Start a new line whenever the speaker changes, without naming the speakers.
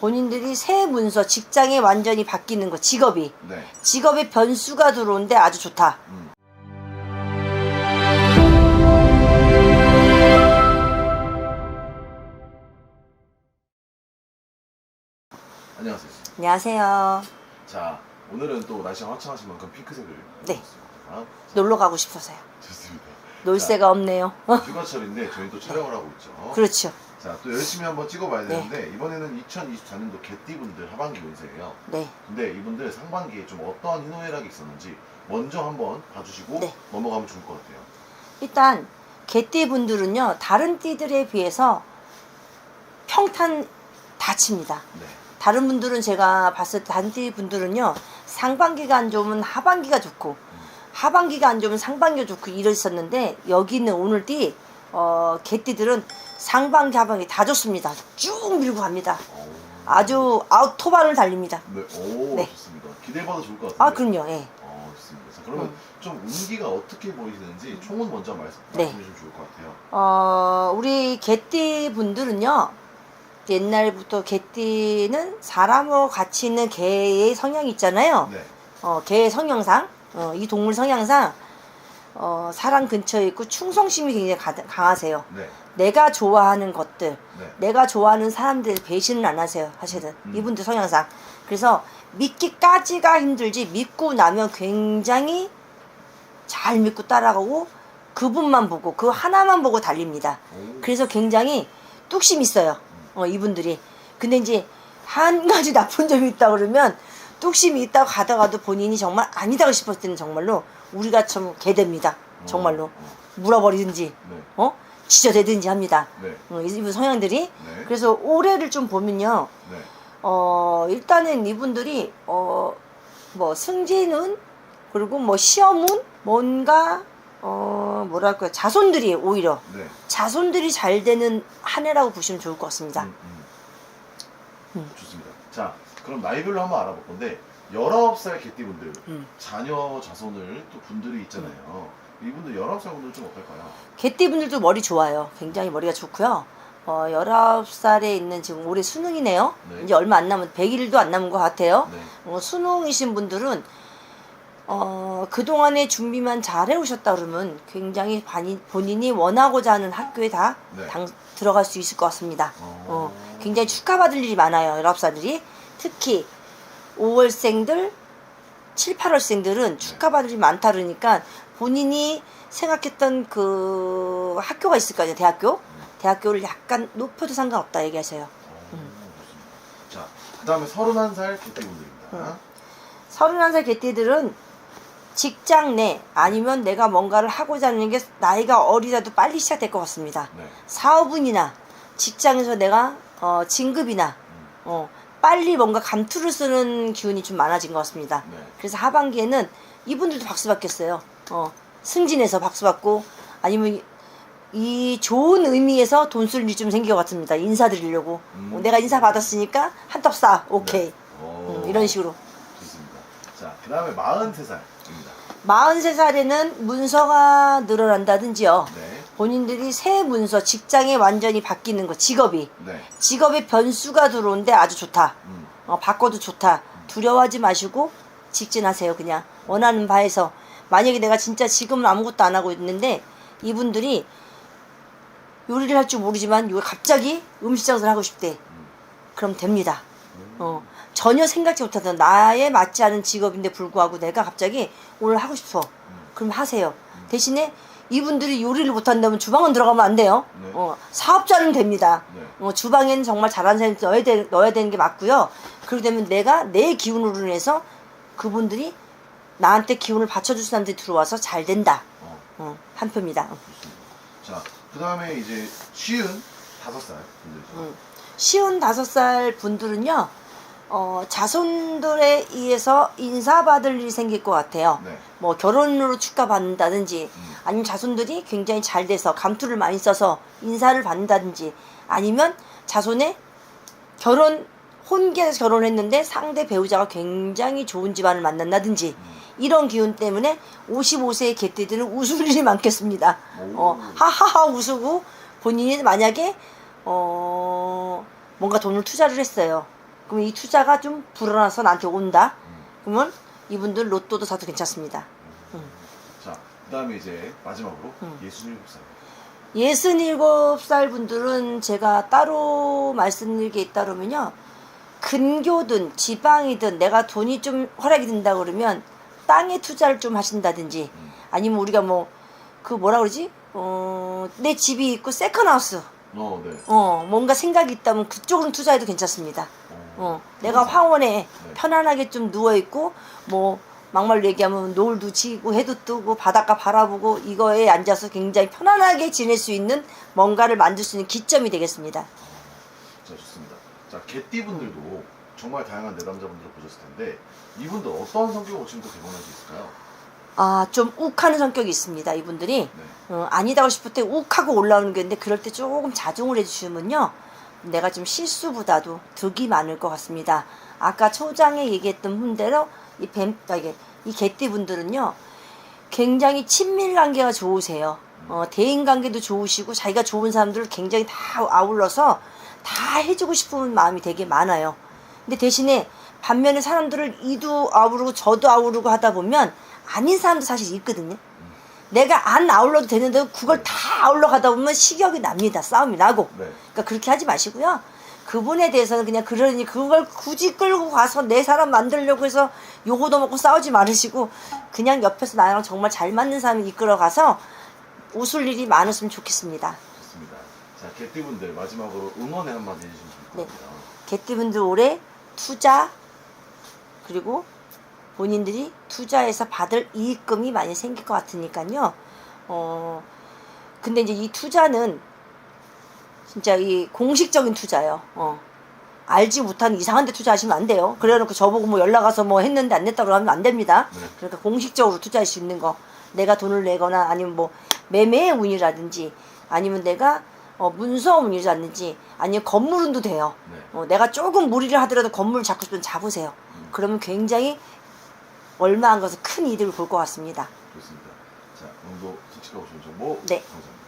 본인들이 새 문서 직장에 완전히 바뀌는 거 직업이
네.
직업의 변수가 들어오는데 아주 좋다.
음. 안녕하세요.
안녕하세요.
자, 오늘은 또 날씨가 화창하신 만큼 핑크색을
네. 놀러 가고 싶어서요.
좋습니다.
놀새가 없네요.
자, 휴가철인데 저희 또 촬영을 하고 있죠.
그렇죠.
자, 또 열심히 한번 찍어봐야
네.
되는데 이번에는 2024년도 개띠분들 하반기 운세예요.
네.
근데 이분들 상반기에 좀 어떠한 희노애락이 있었는지 먼저 한번 봐주시고
네.
넘어가면 좋을 것 같아요.
일단 개띠 분들은요 다른 띠들에 비해서 평탄 다칩니다.
네.
다른 분들은 제가 봤을 때 다른 띠 분들은요 상반기가 안 좋으면 하반기가 좋고 하반기가 안 좋으면 상반기가 좋고 이랬었는데 여기는 오늘 띠 어, 개띠들은 상반기 하반기 다 좋습니다. 쭉 밀고 갑니다.
오.
아주 아웃 토반을 달립니다.
네, 오,
네.
좋습니다. 기대해봐도 좋을 것 같아요.
아 그럼요. 예.
어, 좋습니다. 자, 그러면
음.
좀 운기가 어떻게 보이시는지 총은 먼저 말씀,
네.
말씀해 주시면 좋을 것 같아요.
어, 우리 개띠 분들은요, 옛날부터 개띠는 사람하고 같이 있는 개의 성향이 있잖아요.
네.
어, 개의 성향상, 어, 이 동물 성향상, 어, 사람 근처에 있고 충성심이 굉장히 가- 강하세요.
네.
내가 좋아하는 것들,
네.
내가 좋아하는 사람들 배신은 안 하세요, 사실은.
음.
이분들 성향상. 그래서 믿기까지가 힘들지, 믿고 나면 굉장히 잘 믿고 따라가고, 그분만 보고, 그 하나만 보고 달립니다.
오.
그래서 굉장히 뚝심 있어요. 어, 이분들이. 근데 이제 한 가지 나쁜 점이 있다 그러면 뚝심이 있다고 가다가도 본인이 정말 아니다고 싶었을 때는 정말로 우리가 좀 개됩니다. 정말로.
어,
물어버리든지,
네.
어? 지저대든지 합니다.
네.
어, 이분 성향들이.
네.
그래서 올해를 좀 보면요.
네.
어, 일단은 이분들이, 어, 뭐, 승진운, 그리고 뭐, 시험운, 뭔가, 어, 뭐랄까요. 자손들이 오히려
네.
자손들이 잘 되는 한 해라고 보시면 좋을 것 같습니다.
음, 음.
음.
좋습니다. 자, 그럼 나이별로 한번 알아볼 건데 19살 개띠분들
음.
자녀 자손을 또 분들이 있잖아요. 이분들 19살 분들 좀 어떨까요?
개띠분들도 머리 좋아요. 굉장히 머리가 좋고요. 어, 19살에 있는 지금 올해 수능이네요.
네.
이제 얼마 안 남은, 100일도 안 남은 것 같아요.
네.
어, 수능이신 분들은, 어, 그동안의 준비만 잘 해오셨다 그러면 굉장히 본인, 본인이 원하고자 하는 학교에 다
네.
당, 들어갈 수 있을 것 같습니다.
어.
어, 굉장히 축하받을 일이 많아요. 19살들이. 특히 5월생들, 7, 8월생들은 축하받을 일이 많다 그러니까 본인이 생각했던 그 학교가 있을 거 아니에요. 대학교. 대학교를 약간 높여도 상관없다 얘기하세요.
어, 좋습니다. 자, 그 다음에 31살 개띠분들입니다.
음. 31살 개띠들은 직장 내 아니면 내가 뭔가를 하고자 하는 게 나이가 어리다도 빨리 시작될 것 같습니다.
네.
사업은이나 직장에서 내가 어, 진급이나
음.
어, 빨리 뭔가 감투를 쓰는 기운이 좀 많아진 것 같습니다.
네.
그래서 하반기에는 이분들도 박수 받겠어요. 어, 승진해서 박수 받고 아니면 이, 이 좋은 의미에서 돈쓸 일이 좀 생길 것 같습니다. 인사드리려고.
음.
어, 내가 인사 받았으니까 한턱 쏴. 오케이.
네. 어,
음, 이런 식으로.
좋습니다. 자, 그 다음에 43살입니다.
43살에는 문서가 늘어난다든지요.
네.
본인들이 새 문서, 직장에 완전히 바뀌는 거, 직업이.
네.
직업의 변수가 들어오는데 아주 좋다.
음.
어, 바꿔도 좋다. 두려워하지 마시고 직진하세요. 그냥 원하는 바에서 만약에 내가 진짜 지금은 아무것도 안 하고 있는데 이분들이 요리를 할 줄 모르지만 요 갑자기 음식 장사를 하고 싶대. 그럼 됩니다. 어, 전혀 생각지 못하던 나에 맞지 않은 직업인데 불구하고 내가 갑자기 오늘 하고 싶어. 그럼 하세요. 대신에 이분들이 요리를 못한다면 주방은 들어가면 안 돼요.
네.
어, 사업자는 됩니다.
네.
어, 주방에는 정말 잘하는 사람이 넣어야, 되, 넣어야 되는 게 맞고요. 그렇게 되면 내가 내 기운으로 인해서 그분들이 나한테 기운을 받쳐줄 사람들이 들어와서 잘 된다.
어,
어, 한 표입니다. 어.
좋습니다. 자, 그 다음에 이제 쉬운 5살 분들죠.
음. 쉬운 다섯 살 분들은요, 어, 자손들에 의해서 인사받을 일이 생길 것 같아요.
네.
뭐 결혼으로 축하받는다든지
음.
아니면 자손들이 굉장히 잘 돼서 감투를 많이 써서 인사를 받는다든지 아니면 자손의 결혼 혼계에서 결혼했는데 상대 배우자가 굉장히 좋은 집안을 만난다든지 이런 기운 때문에 55세의 개띠들은 웃을 일이 많겠습니다. 어, 하하하 웃고 본인이 만약에 어, 뭔가 돈을 투자를 했어요. 그러면 이 투자가 좀 불어나서 나한테 온다.
음.
그러면 이분들 로또도 사도 괜찮습니다.
자, 그다음에 이제 마지막으로
음.
67살.
67살 분들은 제가 따로 말씀드릴 게 있다면요. 근교든 지방이든 내가 돈이 좀 허락이 된다 그러면 땅에 투자를 좀 하신다든지
음.
아니면 우리가 뭐 그 뭐라 그러지? 어, 내 집이 있고 세컨하우스.
어, 네.
어, 뭔가 생각이 있다면 그쪽으로 투자해도 괜찮습니다. 어, 내가 황혼에
네.
편안하게 좀 누워 있고 뭐 막말로 얘기하면 노을도 지고 해도 뜨고 바닷가 바라보고 이거에 앉아서 굉장히 편안하게 지낼 수 있는 뭔가를 만들 수 있는 기점이 되겠습니다.
자, 좋습니다. 자, 개띠분들도 정말 다양한 내담자분들을 보셨을 텐데 이분들 어떤 성격을 지금 더 개발할 수 있을까요?
아, 좀 욱하는 성격이 있습니다. 이분들이
네.
어, 아니다고 싶을 때 욱하고 올라오는 게 있는데 그럴 때 조금 자중을 해주시면요. 내가 좀 실수보다도 득이 많을 것 같습니다. 아까 초장에 얘기했던 분대로 이 뱀, 아, 이게 이 개띠분들은요. 굉장히 친밀 관계가 좋으세요. 어, 대인 관계도 좋으시고 자기가 좋은 사람들을 굉장히 다 아울러서 다 해주고 싶은 마음이 되게 많아요. 근데 대신에 반면에 사람들을 이도 아우르고 저도 아우르고 하다 보면 아닌 사람도 사실 있거든요. 내가 안 아울러도 되는데 그걸 다 아울러 가다 보면 식욕이 납니다. 싸움이 나고.
네.
그러니까 그렇게 하지 마시고요. 그분에 대해서는 그냥 그러니 그걸 굳이 끌고 가서 내 사람 만들려고 해서 요거도 먹고 싸우지 말으시고 그냥 옆에서 나랑 정말 잘 맞는 사람이 이끌어 가서 웃을 일이 많았으면 좋겠습니다.
좋습니다. 자, 개띠분들 마지막으로 응원의 한마디 해주시면 것
네. 개띠분들 올해 투자 그리고 본인들이 투자해서 받을 이익금이 많이 생길 것 같으니까요. 어 근데 이제 이 투자는 진짜 이 공식적인 투자요. 어 알지 못한 이상한 데 투자하시면 안 돼요. 그래 놓고 저보고 뭐 연락 와서 뭐 했는데 안 냈다고 하면 안 됩니다.
네.
그러니까 공식적으로 투자할 수 있는 거 내가 돈을 내거나 아니면 뭐 매매의 운이라든지 아니면 내가 어, 문서 운이라든지 아니면 건물 운도 돼요.
네.
어, 내가 조금 무리를 하더라도 건물을 잡고 싶으면 잡으세요. 그러면 굉장히 얼마 안 가서 큰 이득을 볼 것 같습니다.
좋습니다. 자, 오늘도 솔직하고 좋은 정보
네.
감사합니다.